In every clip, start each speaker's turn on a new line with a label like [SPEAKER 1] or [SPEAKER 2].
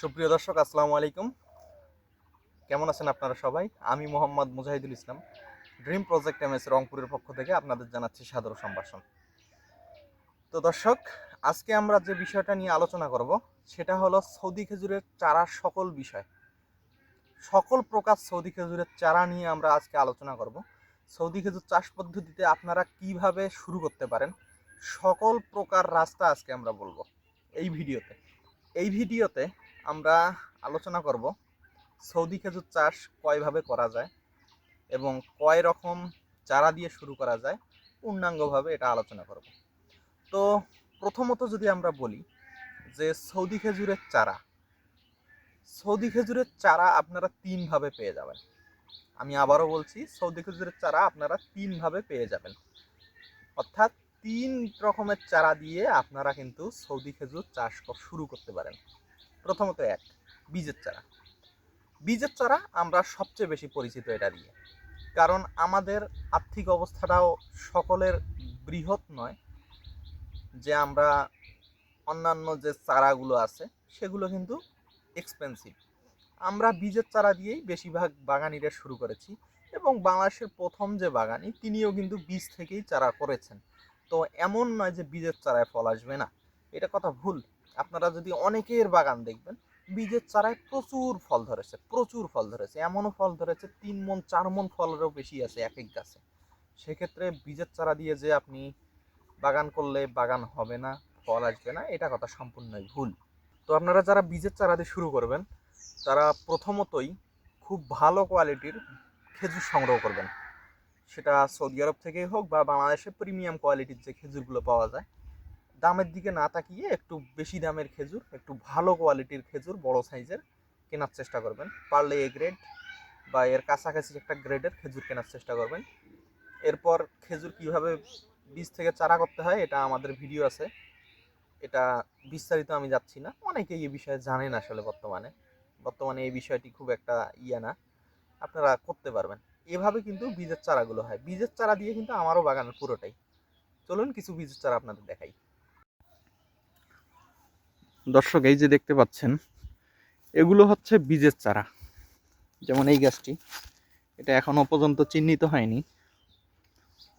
[SPEAKER 1] সুপ্রিয় দর্শক, আসসালামু আলাইকুম। কেমন আছেন আপনারা সবাই? আমি Mohammad Mujahidul Islam dream project M S রংপুরের পক্ষ থেকে আপনাদের জানাচ্ছি সাদর সম্ভাষণ। তো দর্শক, আজকে আমরা যে বিষয়টা নিয়ে আলোচনা করব, সেটা হলো সৌদি খেজুরের চারার সকল বিষয়। সকল প্রকার সৌদি খেজুরের চারা নিয়ে আমরা আজকে আলোচনা করব। সৌদি খেজুর চাষ পদ্ধতিতে আপনারা কীভাবে শুরু করতে পারেন, সকল প্রকার রাস্তা আজকে আমরা বলব। এই ভিডিওতে। এই ভিডিওতে আমরা আলোচনা করব সৌদি খেজুর চাষ কয়ভাবে করা যায় এবং কয় রকম চারা দিয়ে শুরু করা যায়, পূর্ণাঙ্গভাবে এটা আলোচনা করব। তো প্রথমত যদি আমরা বলি যে সৌদি খেজুরের চারা, সৌদি খেজুরের চারা আপনারা তিনভাবে পেয়ে যাবেন। আমি আবারও বলছি, সৌদি খেজুরের চারা আপনারা তিনভাবে পেয়ে যাবেন। অর্থাৎ তিন রকমের চারা দিয়ে আপনারা কিন্তু সৌদি খেজুর চাষ শুরু করতে পারেন। প্রথমত এক, বীজের চারা। বীজের চারা আমরা সবচেয়ে বেশি পরিচিত এটা দিয়ে। কারণ আমাদের আর্থিক অবস্থাটাও সকলের বৃহৎ নয়, যে আমরা অন্যান্য যে চারাগুলো আছে, সেগুলো কিন্তু এক্সপেন্সিভ আমরা বীজের চারা দিয়েই বেশিরভাগ বাগানিরা শুরু করেছি এবং বাংলাদেশের প্রথম যে বাগানি, তিনিও কিন্তু বীজ থেকেই চারা করেছেন। তো এমন নয় যে বীজের চারায় ফল আসবে না। এটা কথা ভুল। আপনারা যদি অনেকের বাগান দেখবেন, বীজের চারায় প্রচুর ফল ধরেছে, প্রচুর ফল ধরেছে, এমনও ফল ধরেছে, তিন মন, চার মন ফলেরও বেশি আছে এক এক গাছে। সেক্ষেত্রে বীজের চারা দিয়ে যে আপনি বাগান করলে বাগান হবে না, ফল আসবে না, এটা কথা সম্পূর্ণই ভুল। তো আপনারা যারা বীজের চারা দিয়ে শুরু করবেন, তারা প্রথমতই খুব ভালো কোয়ালিটির খেজুর সংগ্রহ করবেন। সেটা সৌদি আরব থেকেই হোক বা বাংলাদেশে প্রিমিয়াম কোয়ালিটির যে খেজুরগুলো পাওয়া যায় দামের দিকে না তাকিয়ে একটু বেশি দামের খেজুর, একটু ভালো কোয়ালিটির খেজুর, বড় সাইজের কেনার চেষ্টা করবেন। পারলে এ গ্রেড বা এর কাছাকাছি একটা গ্রেডের খেজুর কেনার চেষ্টা করবেন। এরপর খেজুর কীভাবে বীজ থেকে চারা করতে হয়, এটা আমাদের ভিডিও আছে। এটা বিস্তারিত আমি যাচ্ছি না। অনেকেই এই বিষয়ে জানেন আসলে বর্তমানে। বর্তমানে এই বিষয়টি খুব একটা ইয়ে না। আপনারা করতে পারবেন। এভাবে কিন্তু বীজের চারাগুলো হয়। বীজের চারা দিয়ে কিন্তু আমারও বাগানের পুরোটাই। চলুন কিছু বীজের চারা আপনাদের দেখাই। দর্শক, এই যে দেখতে পাচ্ছেন, এগুলো হচ্ছে বীজের চারা। যেমন এই গাছটি, এটা এখনও পর্যন্ত চিহ্নিত হয়নি,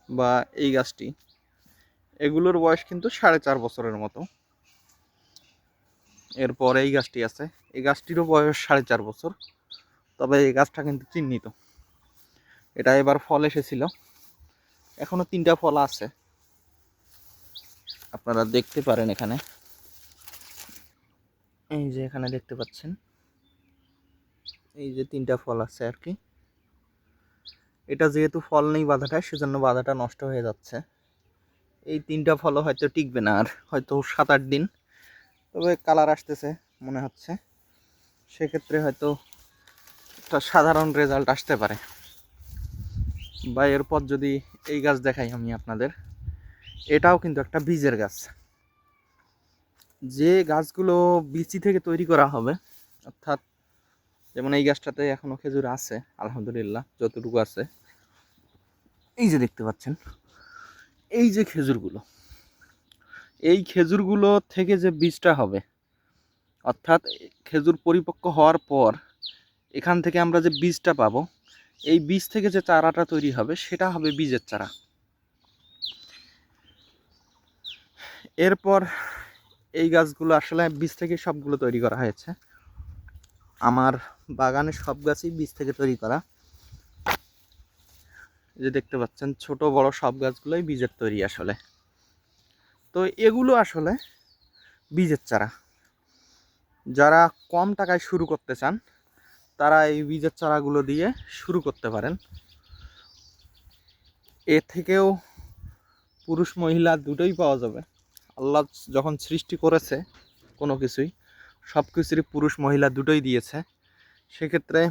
[SPEAKER 1] বা এই গাছটি, এগুলোর বয়স কিন্তু সাড়ে চার বছরের মতো। এরপর এই গাছটি আছে, এই গাছটিরও বয়স সাড়ে চার বছর, তবে এই গাছটা কিন্তু চিহ্নিত। এটা এবার ফল এসেছিল এখনও তিনটা ফল আছে। আপনারা দেখতে পারেন এখানে। এই যে এখানে দেখতে পাচ্ছেন। এই যে তিনটা ফল আছে আর কি। এটা যেহেতু ফল নেই বাধাটায় সেজন্য বাধাটা নষ্ট হয়ে যাচ্ছে। এই তিনটা ফলও হয়তো টিকবে না আর, হয়তো সাত আট দিন। তবে কালার আসতেছে, মনে হচ্ছে। সেক্ষেত্রে হয়তো একটা সাধারণ রেজাল্ট আসতে পারে। বা এরপর যদি এই গাছ দেখাই আমি আপনাদের, এটাও কিন্তু একটা বীজের গাছ। যে গাছগুলো বিচি থেকে তৈরি করা হবে, অর্থাৎ যেমন এই গাছটাতে এখনও খেজুর আছে, আলহামদুলিল্লাহ, যতটুকু আছে। এই যে দেখতে পাচ্ছেন, এই যে খেজুরগুলো, এই খেজুরগুলো থেকে যে বীজটা হবে, অর্থাৎ খেজুর পরিপক্ক হওয়ার পর এখান থেকে আমরা যে বীজটা পাবো, এই বীজ থেকে যে চারাটা তৈরি হবে, সেটা হবে বীজের চারা। এরপর এই গাছগুলো আসলে বীজ থেকে সবগুলো তৈরি করা হয়েছে। আমার বাগানে সব গাছই বীজ থেকে তৈরি করা। যে দেখতে পাচ্ছেন, ছোট বড় সব গাছগুলোই বীজের তৈরি আসলে। তো এগুলো আসলে বীজের চারা। যারা কম টাকায় শুরু করতে চান, তারা এই বীজের চারাগুলো দিয়ে শুরু করতে পারেন। এ থেকেও পুরুষ মহিলা দুটোই পাওয়া যাবে। আল্লাহ যখন সৃষ্টি করেছে কোনো কিছুই, সব কিছুরই পুরুষ মহিলা দুটোই দিয়েছে, সেক্ষেত্রে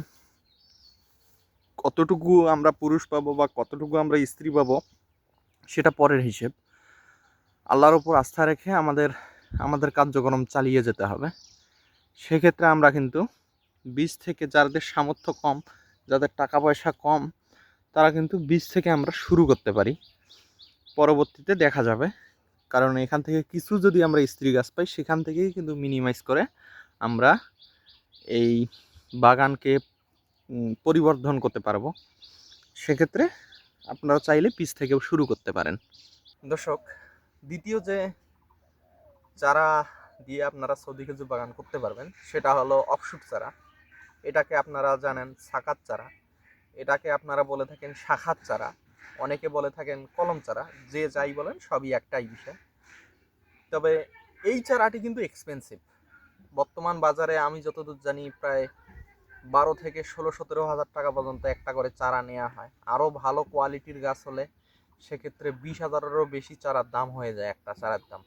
[SPEAKER 1] কতটুকু আমরা পুরুষ পাবো বা কতটুকু আমরা স্ত্রী পাবো, সেটা পরের হিসেব। আল্লাহর ওপর আস্থা রেখে আমাদের আমাদের কার্যক্রম চালিয়ে যেতে হবে। সেক্ষেত্রে আমরা কিন্তু বীজ থেকে যাদের সামর্থ্য কম, যাদের টাকা পয়সা কম, তারা কিন্তু বীজ থেকে আমরা শুরু করতে পারি। পরবর্তীতে দেখা যাবে কারণ এখান থেকে কিছু যদি আমরা স্ত্রী গাছ পাই, সেখান থেকেই কিন্তু মিনিমাইজ করে আমরা এই বাগানকে পরিবর্ধন করতে পারব। সেক্ষেত্রে আপনারা চাইলে পিস থেকেও শুরু করতে পারেন। দর্শক, দ্বিতীয় যে চারা দিয়ে আপনারা সৌদি খেজুর বাগান করতে পারবেন, সেটা হলো অফশুট চারা। এটাকে আপনারা জানেন সাকাত চারা। এটাকে আপনারা বলে থাকেন শাখাত চারা। অনেকে বলে থাকেন কলম চারা, যে যাই বলেন সবই একটাই বিষয়। তবে এই চারাটি কিন্তু এক্সপেন্সিভ বর্তমান বাজারে আমি যতদূর জানি প্রায় বারো থেকে ষোলো, সতেরো হাজার টাকা পর্যন্ত একটা করে চারা নেওয়া হয়। আরও ভালো কোয়ালিটির গাছ হলে সেক্ষেত্রে বিশ হাজারেরও বেশি চারার দাম হয়ে যায় একটা চারার দাম।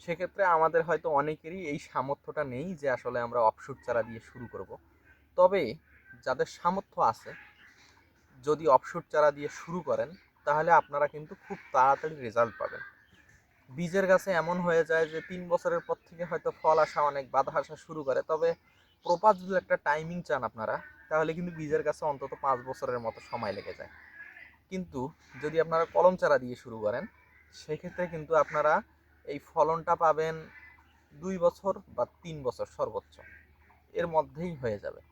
[SPEAKER 1] সেক্ষেত্রে আমাদের হয়তো অনেকেরই এই সামর্থ্যটা নেই যে আসলে আমরা অফশুট চারা দিয়ে শুরু করব। তবে যাদের সামর্থ্য আছে যদি অফশুট চারা দিয়ে শুরু করেন, তাহলে আপনারা কিন্তু খুব তাড়াতাড়ি রেজাল্ট পাবেন। বীজের গাছে এমন হয়ে যায় যে, তিন বছরের পর থেকে হয়তো ফল আসা অনেক, বাধা আসা শুরু করে। তবে প্রপার যদি একটা টাইমিং চান আপনারা, তাহলে কিন্তু বীজের গাছে অন্তত পাঁচ বছরের মতো সময় লেগে যায়। কিন্তু যদি আপনারা কলম চারা দিয়ে শুরু করেন, সেক্ষেত্রে কিন্তু আপনারা এই ফলনটা পাবেন দুই বছর বা তিন বছর সর্বোচ্চ। এর মধ্যেই হয়ে যাবে।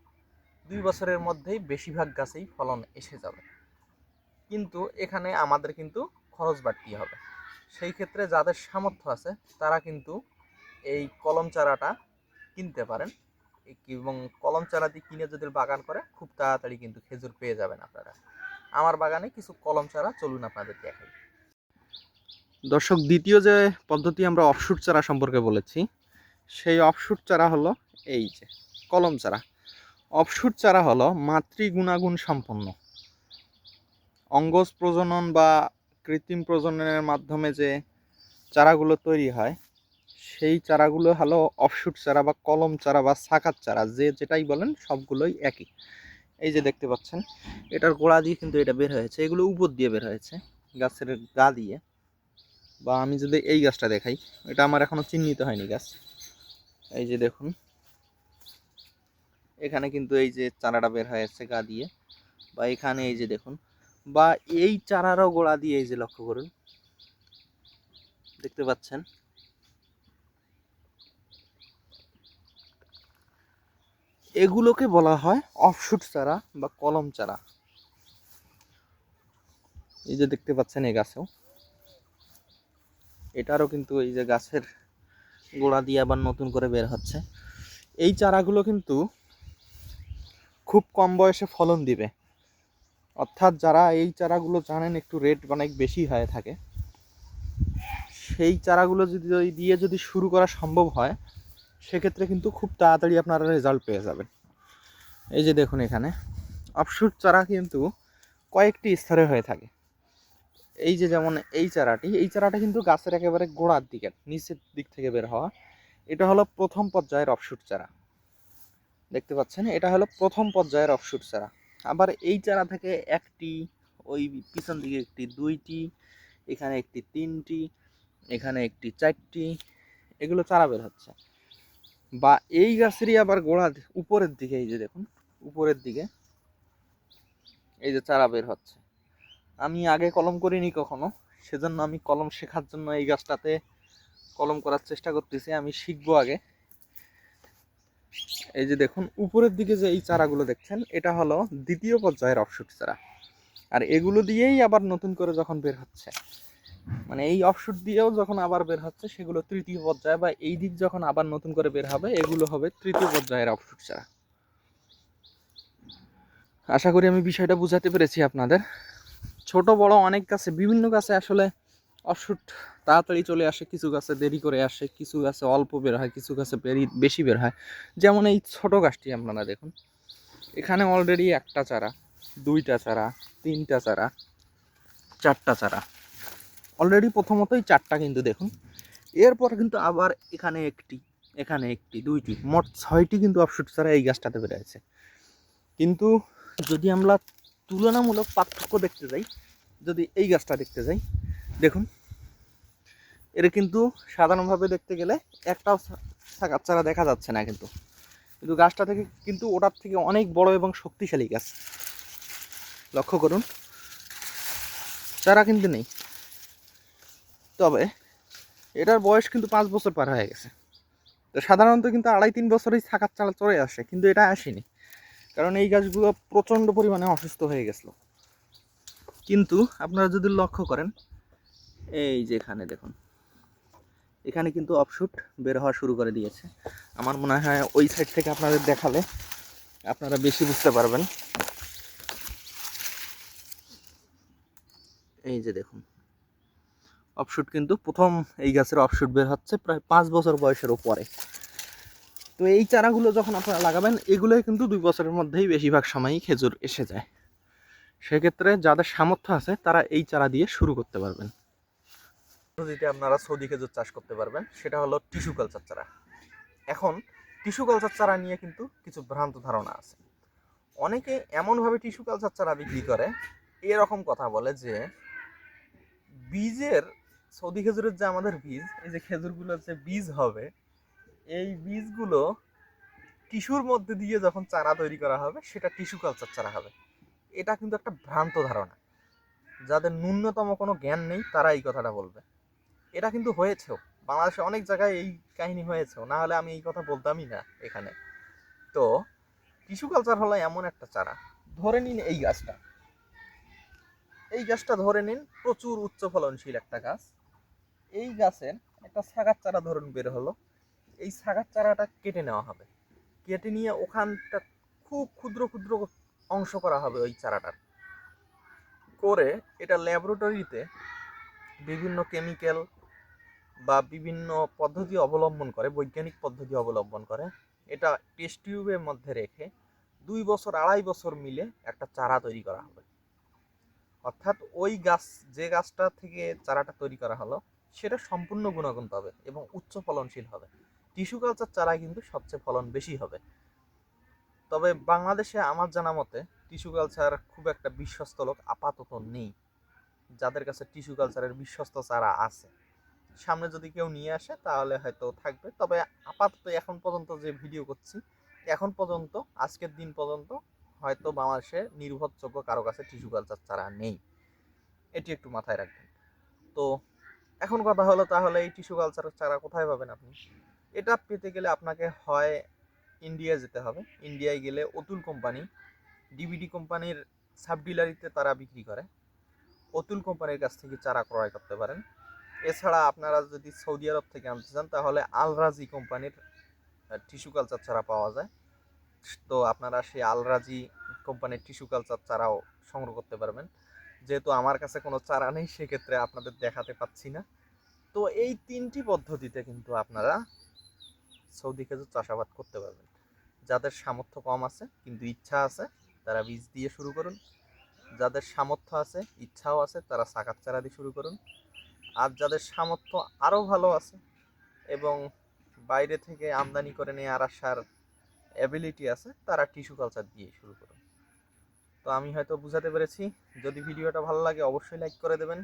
[SPEAKER 1] দুই বছরের মধ্যেই বেশিরভাগ গাছেই ফলন এসে যাবে। কিন্তু এখানে আমাদের কিন্তু খরচ বাড়তি হবে। সেই ক্ষেত্রে যাদের সামর্থ্য আছে, তারা কিন্তু এই কলম চারাটা কিনতে পারেন। এবং কলম চারা দিয়ে কিনে যদি বাগান করে, খুব তাড়াতাড়ি কিন্তু খেজুর পেয়ে যাবেন আপনারা। আমার বাগানে কিছু কলম চারা চলুন আপনাদের দেখাই। দর্শক, দ্বিতীয় যে পদ্ধতি আমরা অফশুট চারা সম্পর্কে বলেছি, সেই অফশুট চারা হলো এই যে কলম চারা। অফশুট চারা হলো মাতৃ গুণাগুণ সম্পন্ন। অঙ্গজ প্রজনন বা কৃত্রিম প্রজননের মাধ্যমে যে চারাগুলো তৈরি হয়, সেই চারাগুলো হলো অফশুট চারা বা কলম চারা বা সাকাত চারা, যে যেটাই বলেন সবগুলোই একই। এই যে দেখতে পাচ্ছেন, এটার গোড়া দিয়ে কিন্তু এটা বের হয়েছে, এগুলো উপর দিয়ে বের হয়েছে, গাছের গা দিয়ে। বা আমি যদি এই গাছটা দেখাই, এটা আমার এখনও চিহ্নিত হয়নি গাছ। এই যে দেখুন এখানে কিন্তু এই যে চারাটা বের হয়েছে গা দিয়ে। বা এখানে এই যে দেখুন, বা এই চারারও গোড়া দিয়ে এই যে লক্ষ্য করুন। দেখতে পাচ্ছেন? এগুলোকে বলা হয় অফশুট চারা বা কলম চারা। এই যে দেখতে পাচ্ছেন এই গাছেও। এটারও কিন্তু এই যে গাছের গোড়া দিয়ে আবার নতুন করে বের হচ্ছে। এই চারাগুলো কিন্তু খুব কম বয়সে ফলন দিবে। অর্থাৎ যারা এই চারাগুলো জানেন, একটু রেট অনেক বেশি হয়ে থাকে। সেই চারাগুলো যদি দিয়ে যদি শুরু করা সম্ভব হয়, সেক্ষেত্রে কিন্তু খুব তাড়াতাড়ি আপনারা রেজাল্ট পেয়ে যাবেন। এই যে দেখুন এখানে। অফশুট চারা কিন্তু কয়েকটি স্তরে হয়ে থাকে। এই যে যেমন এই চারাটি, এই চারাটা কিন্তু গাছের একেবারে গোড়ার দিকে, নিচের দিক থেকে বের হওয়া। এটা হলো প্রথম পর্যায়ের অফশুট চারা। দেখতে পাচ্ছেন? এটা হলো প্রথম পর্যায়ের অফশুট চারা। আবার এই চারা থেকে একটি, ওই পিছন দিকে একটি, দুইটি, এখানে একটি তিনটি, এখানে একটি চারটি, এগুলো চারা বের হচ্ছে। বা এই গাছেরই আবার গোড়া উপরের দিকে, এই যে দেখুন, উপরের দিকে এই যে চারা বের হচ্ছে। আমি আগে কলম করিনি কখনো, সেজন্য আমি কলম শেখার জন্য এই গাছটাতে কলম করার চেষ্টা করতেছি, আমি শিখব আগে। এই যে দেখুন, উপরের দিকে যে এই চারাগুলো দেখছেন, এটা হলো দ্বিতীয় পর্যায়ের অফশুট চারা। আর এগুলো দিয়েই আবার নতুন করে যখন বের হচ্ছে মানে এই অফশুট দিয়েও যখন আবার বের হচ্ছে, সেগুলো তৃতীয় পর্যায়ে বা এই দিক যখন আবার নতুন করে বের হবে, এগুলো হবে তৃতীয় পর্যায়ের অফশুট চারা। আশা করি আমি বিষয়টা বুঝাতে পেরেছি আপনাদের। ছোট, বড় অনেক গাছে, বিভিন্ন গাছে আসলে অফশুট তাড়াতাড়ি চলে আসে, কিছু গাছে দেরি করে আসে, কিছু গাছে অল্প বের হয়, কিছু গাছে বেরি, বেশি বের হয়। যেমন এই ছোট গাছটি আপনারা দেখুন। এখানে অলরেডি একটা চারা, দুইটা চারা, তিনটা চারা, চারটা চারা। অলরেডি প্রথমতই চারটা কিন্তু দেখুন। এরপর কিন্তু আবার এখানে একটি এখানে একটি, দুইটি, মোট ছয়টি কিন্তু অফশুট চারা এই গাছটাতে বেড়েছে কিন্তু যদি আমরা তুলনামূলক পার্থক্য দেখতে যাই, যদি এই গাছটা দেখতে যাই দেখুন। এর কিন্তু সাধারণভাবে দেখতে গেলে একটাও শাকার চারা দেখা যাচ্ছে না কিন্তু। কিন্তু গাছটা থেকে কিন্তু ওটার থেকে অনেক বড় এবং শক্তিশালী গাছ। লক্ষ্য করুন, চারা কিন্তু নেই। তবে এটার বয়স কিন্তু পাঁচ বছর পার হয়ে গেছে। তো সাধারণত কিন্তু আড়াই তিন বছরেই ছাকার চারা চলে আসে, কিন্তু এটা আসেনি। কারণ এই গাছগুলো প্রচণ্ড পরিমাণে অসুস্থ হয়ে গেছিল। কিন্তু আপনারা যদি লক্ষ্য করেন এই যে এখানে দেখুন। এখানে কিন্তু অফশুট বের হওয়া শুরু করে দিয়েছে। আমার মনে হয় ওই সাইড থেকে আপনাদের দেখালে আপনারা বেশি বুঝতে পারবেন। এই যে দেখুন। অফশুট কিন্তু প্রথম এই গাছের অফশুট বের হচ্ছে প্রায় পাঁচ বছর বয়সের উপরে। তো এই চারাগুলো যখন আপনারা লাগাবেন, এগুলোই কিন্তু দুই বছরের মধ্যেই বেশিরভাগ সময়ই খেজুর এসে যায়। সেক্ষেত্রে যাদের সামর্থ্য আছে, তারা এই চারা দিয়ে শুরু করতে পারবেন। পদ্ধতিতে আপনারা সৌদি খেজুর চাষ করতে পারবেন। সেটা হলো টিস্যু কালচার চারা। এখন টিস্যু কালচার চারা নিয়ে কিন্তু কিছু ভ্রান্ত ধারণা আছে। অনেকে এমনভাবে টিস্যু কালচার চারা বিক্রি করে, এরকম কথা বলে যে বীজের, সৌদি খেজুরের যে আমাদের বীজ, এই যে খেজুরগুলোর যে বীজ হবে, এই বীজগুলো টিস্যুর মধ্যে দিয়ে যখন চারা তৈরি করা হবে, সেটা টিস্যু কালচার চারা হবে। এটা কিন্তু একটা ভ্রান্ত ধারণা। যাদের ন্যূনতম কোনো জ্ঞান নেই, তারা এই কথাটা বলবে। এটা কিন্তু হয়েছেও। বাংলাদেশে অনেক জায়গায় এই কাহিনী হয়েছেও। না হলে আমি এই কথা বলতামই না এখানে। তো টিস্যু কালচার হলো এমন একটা চারা। ধরে নিন এই গাছটা। এই গাছটা ধরে নিন প্রচুর উচ্চ ফলনশীল একটা গাছ। এই গাছের একটা সাগার চারা ধরুন বের হলো। এই সাগার চারাটা কেটে নেওয়া হবে। কেটে নিয়ে ওখানটা খুব ক্ষুদ্র ক্ষুদ্র অংশ করা হবে ওই চারাটার। করে এটা ল্যাবরেটরিতে বিভিন্ন কেমিক্যাল বা বিভিন্ন পদ্ধতি অবলম্বন করে, বৈজ্ঞানিক পদ্ধতি অবলম্বন করে, এটা টেস্ট টিউবের মধ্যে রেখে দুই বছর, আড়াই বছর মিলে একটা চারা তৈরি করা হবে। অর্থাৎ ওই গাছ, যে গাছটা থেকে চারাটা তৈরি করা হলো, সেটা সম্পূর্ণ গুণাগুণ পাবে এবং উচ্চ ফলনশীল হবে। টিস্যু কালচার চারা কিন্তু সবচেয়ে ফলন বেশি হবে। তবে বাংলাদেশে আমার জানা মতে, টিস্যু কালচার খুব একটা বিশ্বস্ত লোক আপাতত নেই। যাদের কাছে টিস্যু কালচারের বিশ্বস্ত চারা আছে। সামনে যদি কেউ নিয়ে আসে, তাহলে হয়তো থাকবে। তবে আপাতত এখন পর্যন্ত যে ভিডিও করছি, এখন পর্যন্ত, আজকের দিন পর্যন্ত হয়তো বাংলাদেশে নির্ভরযোগ্য কারও কাছে টিস্যু কালচার চারা নেই। এটি একটু মাথায় রাখবেন। তো এখন কথা হলো, তাহলে এই টিস্যু কালচারের চারা কোথায় পাবেন আপনি? এটা পেতে গেলে আপনাকে হয় ইন্ডিয়া যেতে হবে। ইন্ডিয়ায় গেলে অতুল কোম্পানি ডিবিডি কোম্পানির সাব ডিলারিতে তারা বিক্রি করে। অতুল কোম্পানির কাছ থেকে চারা ক্রয় করতে পারেন। এছাড়া আপনারা যদি সৌদি আরব থেকে আনতে চান, তাহলে আলরাজি কোম্পানির টিস্যু কালচার চারা পাওয়া যায়। তো আপনারা সেই আলরাজি কোম্পানির টিস্যু কালচার চারাও সংগ্রহ করতে পারবেন। যেহেতু আমার কাছে কোনো চারা নেই, সেক্ষেত্রে আপনাদের দেখাতে পাচ্ছি না। তো এই তিনটি পদ্ধতিতে কিন্তু আপনারা সৌদি খেজুর চাষাবাদ করতে পারবেন। যাদের সামর্থ্য কম আছে, কিন্তু ইচ্ছা আছে, তারা বীজ দিয়ে শুরু করুন। যাদের সামর্থ্য আছে, ইচ্ছাও আছে, তারা সাকাত চারা দিয়ে শুরু করুন। আর যাদের সামর্থ্য আরও ভালো আছে এবং বাইরে থেকে আমদানি করে নিয়ে আর আসার অ্যাবিলিটি আছে, তারা টিস্যু কালচার দিয়ে শুরু করুন। তো আমি হয়তো বুঝাতে পেরেছি, যদি ভিডিওটা ভালো লাগে অবশ্যই লাইক করে দেবেন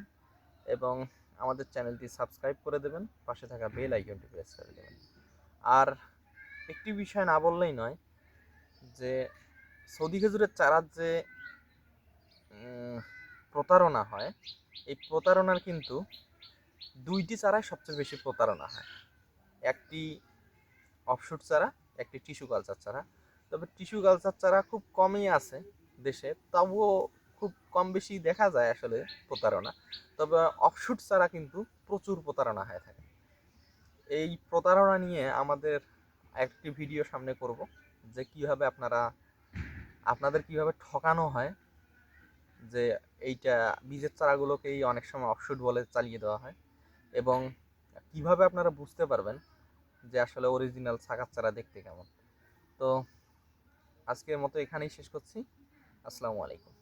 [SPEAKER 1] এবং আমাদের চ্যানেলটি সাবস্ক্রাইব করে দেবেন, পাশে থাকা বেল আইকনটি প্রেস করে দেবেন। আর একটি বিষয় না বললেই নয় যে সৌদি খেজুরের চারার যে প্রতারণা হয়, এই প্রতারণার কিন্তু দুইটি চারায় সবচেয়ে বেশি প্রতারণা হয়। একটি অফশুট চারা, একটি টিস্যু কালচার চারা। তবে টিস্যু কালচার চারা খুব কমই আছে দেশে, তবুও খুব কম বেশি দেখা যায় আসলে প্রতারণা। তবে অফশুট চারা কিন্তু প্রচুর প্রতারণা হয়ে থাকে। এই প্রতারণা নিয়ে আমাদের একটি ভিডিও সামনে করব, যে কীভাবে আপনারা, আপনাদের কীভাবে ঠকানো হয়, যে এইটা, বীজের চারাগুলোকেই অনেক সময় অফশুট বলে চালিয়ে দেওয়া হয়। এবং কীভাবে আপনারা বুঝতে পারবেন যে আসলে অরিজিনাল ছাকার চারা দেখতে কেমন? তো আজকের মতো এখানেই শেষ করছি। আসসালামু আলাইকুম।